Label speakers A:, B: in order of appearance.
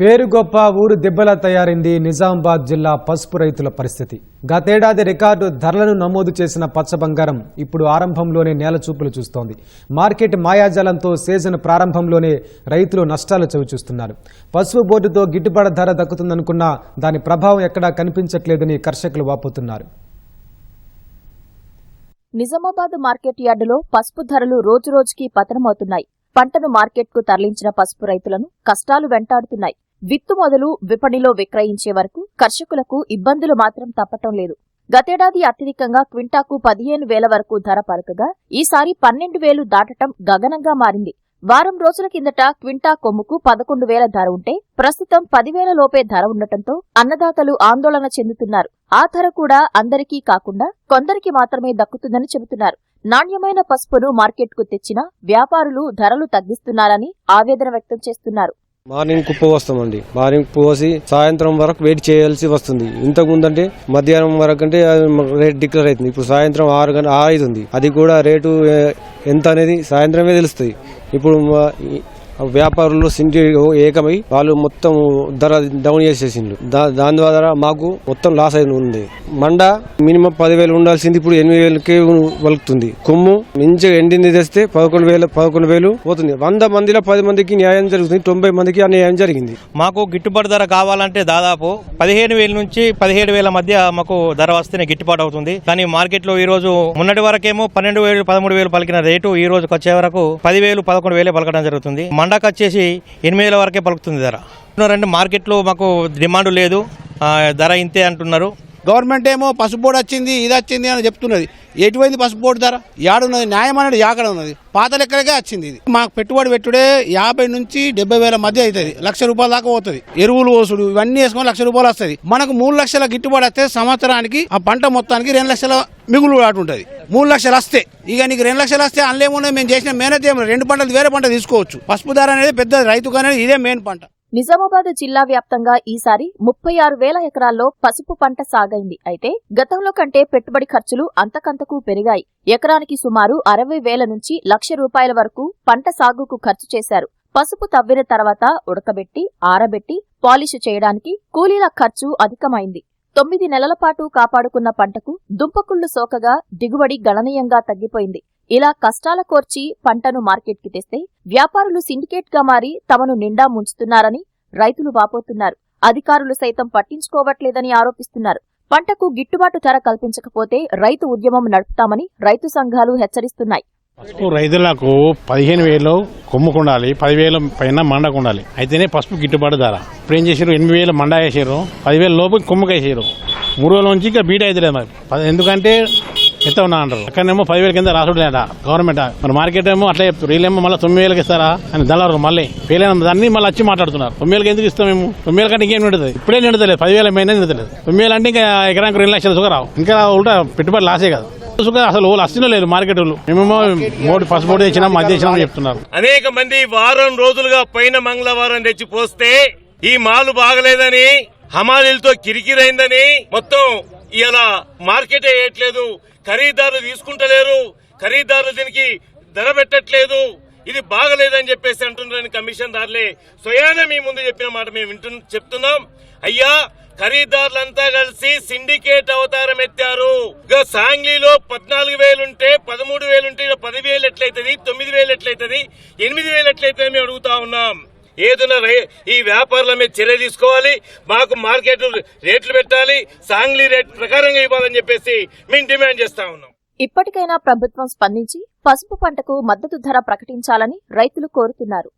A: పేరు గొప్ప ఊరు దెబ్బలా తయారైంది నిజామాబాద్ జిల్లా పసుపు రైతుల పరిస్థితి. గతేడాది రికార్డు ధరలను నమోదు చేసిన పచ్చ బంగారం ఇప్పుడు ఆరంభంలోనే నేల చూపులు చూస్తోంది. మార్కెట్ మాయాజాలంతో సీజన్ ప్రారంభంలోనే రైతులు నష్టాలు చవిచూస్తున్నారు. పసుపు బోర్డుతో గిట్టుబాటు ధర దక్కుతుందనుకున్నా దాని ప్రభావం ఎక్కడా కనిపించట్లేదని కర్షకులు వాపోతున్నారు.
B: నిజామాబాద్ మార్కెట్ యార్డులో పసుపు ధరలు రోజురోజుకి పతనమవుతున్నాయి. పంటను మార్కెట్కు తరలించిన పసుపు రైతులను కష్టాలు వెంటాడుతున్నాయి. విత్తు మొదలు విపణిలో విక్రయించే వరకు కర్షకులకు ఇబ్బందులు మాత్రం తప్పటం లేదు. గతేడాది అత్యధికంగా క్వింటాకు పదిహేను వేల వరకు ధర పలకగా ఈసారి పన్నెండు వేలు దాటటం గగనంగా మారింది. వారం రోజుల కిందట క్వింటా కొమ్ముకు పదకొండు వేల ధర ఉంటే ప్రస్తుతం పదివేల లోపే ధర ఉండటంతో అన్నదాతలు ఆందోళన చెందుతున్నారు. ఆ ధర కూడా అందరికీ కాకుండా కొందరికి మాత్రమే దక్కుతుందని చెబుతున్నారు. నాణ్యమైన పసుపును మార్కెట్కు తెచ్చినా వ్యాపారులు ధరలు తగ్గిస్తున్నారని ఆవేదన వ్యక్తం చేస్తున్నారు.
C: మార్నింగ్ కుప్ప వస్తామండి. మార్నింగ్ పోసి సాయంత్రం వరకు వెయిట్ చేయాల్సి వస్తుంది. ఇంతకు ముందంటే మధ్యాహ్నం వరకు అంటే అది రేట్ డిక్లేర్ అవుతుంది. ఇప్పుడు సాయంత్రం ఆరు గంట ఆరు అవుతుంది అది కూడా రేటు ఎంత అనేది సాయంత్రమే తెలుస్తుంది. ఇప్పుడు మా- వ్యాపారులు సిండికేట్ ఏకమై వాళ్ళు మొత్తం ధర డౌన్ చేసేసిండ్రు. దా- దాని ద్వారా మాకు మొత్తం లాస్ అయిన ఉంది. మండ మినిమం పదివేలు ఉండాల్సింది ఇప్పుడు ఎనిమిది వేలకే వలుకుతుంది. కొమ్ము మంచిగా ఎండింది తెస్తే పదకొండు వేల పదకొండు వేలు పోతుంది. వంద మందిలో పది మందికి న్యాయం జరుగుతుంది. తొంభై మందికి అన్యాయం జరిగింది.
D: మాకు గిట్టుబాటు ధర కావాలంటే దాదాపు పదిహేను వేల నుంచి పదిహేడు వేల మధ్య మాకు ధర వస్తేనే గిట్టుబాటు అవుతుంది. కానీ మార్కెట్లో ఈ రోజు మొన్నటి వరకేమో పన్నెండు వేలు పదమూడు వేలు పలికిన రేటు ఈ రోజుకి వచ్చే వరకు పదివేలు పదకొండు వేలే పలకడం జరుగుతుంది. మండకు వచ్చేసి ఎనిమిది వేల వరకే పలుకుతుంది ధర. అంటే మార్కెట్లో మాకు డిమాండ్ లేదు. ధర ఇంతే అంటున్నారు.
E: గవర్నమెంట్ ఏమో పసుపు బోర్డు వచ్చింది ఇది వచ్చింది అని చెప్తున్నది. ఎటువైంది పసుపు బోర్డు ధర? యాడున్నది? న్యాయం అనేది యాకడ ఉన్నది? పాత లెక్కలకే వచ్చింది ఇది. మాకు పెట్టుబడి పెట్టుడే యాభై నుంచి డెబ్బై వేల మధ్య అవుతుంది. లక్ష రూపాయల దాకా పోతుంది. ఎరువులు ఓసుడు ఇవన్నీ వేసుకొని లక్ష రూపాయలు వస్తుంది. మనకు మూడు లక్షల గిట్టుబాటు వస్తే సంవత్సరానికి ఆ పంట మొత్తానికి రెండు లక్షల మిగులు ఉంటుంది. మూడు లక్షలు వస్తే. ఇక నీకు రెండు లక్షలు వస్తే అందులో మేము చేసిన మేనేజ్ ఏమో రెండు పంటలు వేరే పంట తీసుకోవచ్చు. పసుపు ధర అనేది పెద్ద రైతుకు అనేది ఇదే మెయిన్ పంట.
B: నిజామాబాద్ జిల్లా వ్యాప్తంగా ఈసారి ముప్పై ఆరు వేల ఎకరాల్లో పసుపు పంట సాగైంది. అయితే గతంలో కంటే పెట్టుబడి ఖర్చులు అంతకంతకు పెరిగాయి. ఎకరానికి సుమారు అరవై వేల నుంచి లక్ష రూపాయల వరకు పంట సాగుకు ఖర్చు చేశారు. పసుపు తవ్విన తర్వాత ఉడకబెట్టి ఆరబెట్టి పాలిష్ చేయడానికి కూలీల ఖర్చు అధికమైంది. తొమ్మిది నెలల పాటు కాపాడుకున్న పంటకు దుంపకుళ్ళు సోకగా దిగుబడి గణనీయంగా తగ్గిపోయింది. ఇలా కష్టాల కోర్చి పంటను మార్కెట్కి తెస్తే వ్యాపారులు సిండికేట్గా మారి తమను నిండా ముంచుతున్నారని రైతులు వాపోతున్నారు. అధికారులు సైతం పట్టించుకోవట్లేదని ఆరోపిస్తున్నారు. పంటకు గిట్టుబాటు ధర కల్పించకపోతే రైతు ఉద్యమం నడుపుతామని రైతు సంఘాలు హెచ్చరిస్తున్నాయి.
F: పసుపు రైతులకు పదిహేను వేలు కొమ్ముకుండాలి పదివేల పైన మండకుండాలి. అయితేనే పసుపు గిట్టుబాటు ధర. ఇప్పుడు ఏం చేసారు ఎనిమిది వేలు మండ వేసారు పదివేల లోపు కొమ్ముకు వేసారు మూడు వేల నుంచి ఇంకా బీట్ అయితే మరి. ఎందుకంటే ఎంత ఉన్నా అంటారు. అక్కడనేమో పదివేల కింద రాసుకోలేట గవర్నమెంట్? మరి మార్కెట్ ఏమో అట్లా చెప్తారు. వీళ్ళేమో మళ్ళీ తొమ్మిది వేలకి ఇస్తారా? అని దళారు మళ్ళీ వీళ్ళైన దాన్ని మళ్ళీ వచ్చి మాట్లాడుతున్నారు. తొమ్మిది వేలకి ఎందుకు ఇస్తాం మేము? తొమ్మిది వేల కంటే ఇంకేం నిండుతుంది? ఇప్పుడే నిండుతలేదు. పదివేల పైన నిండుతలేదు. తొమ్మిది వేలు అంటే ఇంకా ఎకరానికి రెండు లక్షల సుఖ రావు. ఇంకా ఉంటా పెట్టుబడి లాసే కదా. సుఖ అసలు వస్తున్నా లేదు మార్కెట్ మేమేమో మోడీ ఫస్ట్ మోడీ తెచ్చినాం మధ్య తెచ్చినాం చెప్తున్నారు.
G: అనేక మంది వారం రోజులుగా పైన మంగళవారం తెచ్చి పోస్తే ఈ మాలు బాగలేదని హమాలీలతో కిరికిరైందని మొత్తం ఇలా మార్కెట్ వేయట్లేదు. ఖరీదారులు తీసుకుంటలేరు. ఖరీదారులు దీనికి ధర పెట్టట్లేదు. ఇది బాగలేదని చెప్పేసి అంటున్నారని కమిషన్ దారులే. స్వయాన మీ ముందు చెప్పిన మాట మేము వింటు చెప్తున్నాం. అయ్యా ఖరీదారులంతా కలిసి సిండికేట్ అవతారం ఎత్తారు. ఇక సాంగ్లీలో పద్నాలుగు వేలుంటే పదమూడు వేలుంటే ఇక పదివేలు ఎట్లయితుంది? తొమ్మిది వేలు ఎట్లయితది? ఎనిమిది వేలు ఎట్లయితే మేము అడుగుతా ఉన్నాం. ఏదైనా రే- ఈ వ్యాపారుల మీద చర్య తీసుకోవాలి. మాకు మార్కెట్ రేట్లు పెట్టాలి. సాంగ్లీ రేట్ ప్రకారంగా ఇవ్వాలని చెప్పేసి మేము డిమాండ్ చేస్తా ఉన్నాం.
B: ఇప్పటికైనా ప్రభుత్వం స్పందించి పసుపు పంటకు మద్దతు ధర ప్రకటించాలని రైతులు కోరుతున్నారు.